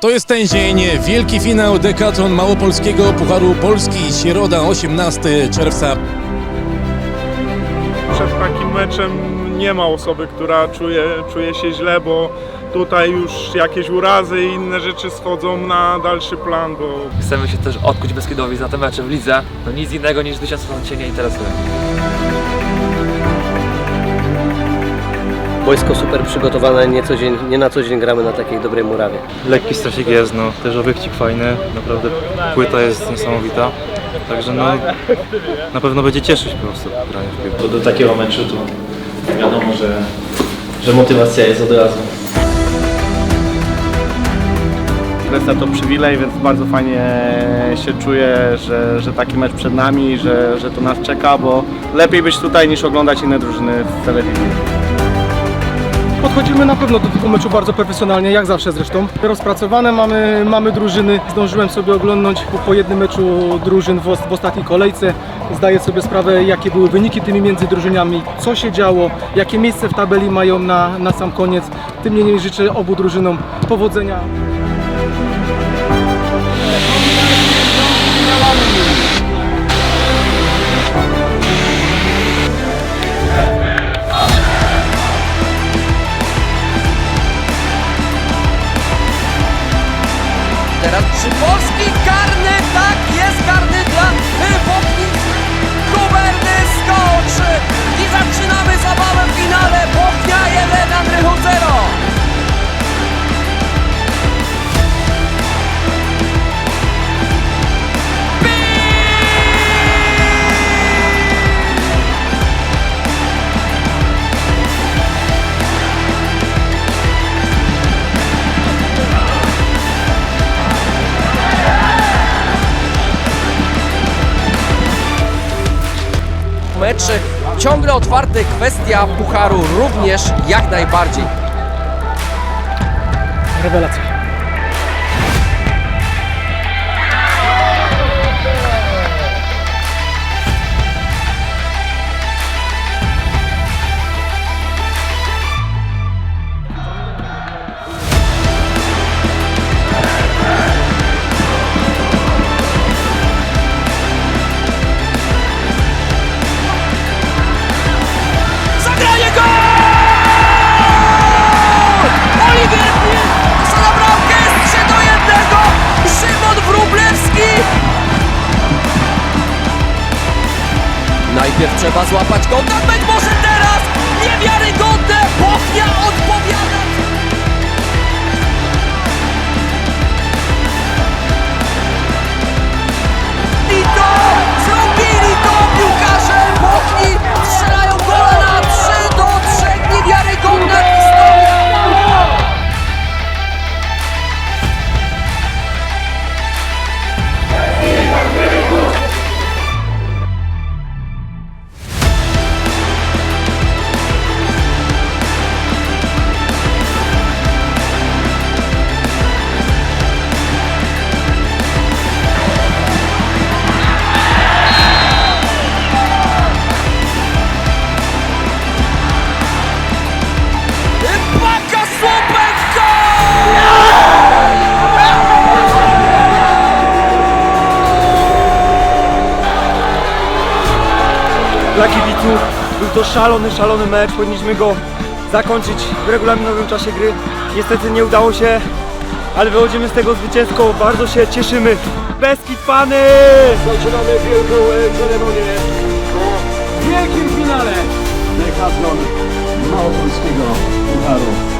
To jest ten dzień, wielki finał Decathlon Małopolskiego Pucharu Polski, środa 18 czerwca. Przed takim meczem nie ma osoby, która czuje, czuje się źle, bo tutaj już jakieś urazy i inne rzeczy schodzą na dalszy plan, bo Chcemy się też odkuć Beskidowi za te mecze w lidze. No nic innego niż zwycięstwo nas się nie interesuje. Boisko super przygotowane, nie, co dzień, nie na co dzień gramy na takiej dobrej murawie. Lekki stresik jest, no, też obiekcik fajny, naprawdę płyta jest niesamowita. Także no, na pewno będzie cieszyć po prostu granie w piłkę. Do takiego meczu to wiadomo, że, że motywacja jest od razu. Presja to przywilej, więc bardzo fajnie się czuję, że, że taki mecz przed nami, że, że to nas czeka, bo lepiej być tutaj niż oglądać inne drużyny w telewizji. Podchodzimy na pewno do tego meczu bardzo profesjonalnie, jak zawsze zresztą. Rozpracowane mamy, mamy drużyny. Zdążyłem sobie oglądnąć po, po jednym meczu drużyn w, w ostatniej kolejce. Zdaję sobie sprawę, jakie były wyniki tymi między drużynami, co się działo, jakie miejsce w tabeli mają na, na sam koniec. Tym niemniej życzę obu drużynom powodzenia. Mecz ciągle otwarty, kwestia pucharu również jak najbardziej. Rewelacja. Najpierw trzeba złapać kontakt, być może teraz niewiarygodne. Bochnia odpowiada. To szalony, szalony mecz. Powinniśmy go zakończyć w regulaminowym czasie gry. Niestety nie udało się, ale wychodzimy z tego zwycięsko. Bardzo się cieszymy. Beskid Pany! Zaczynamy wielką ceremonię w wielkim finale Decathlon Małopolskiego Pucharu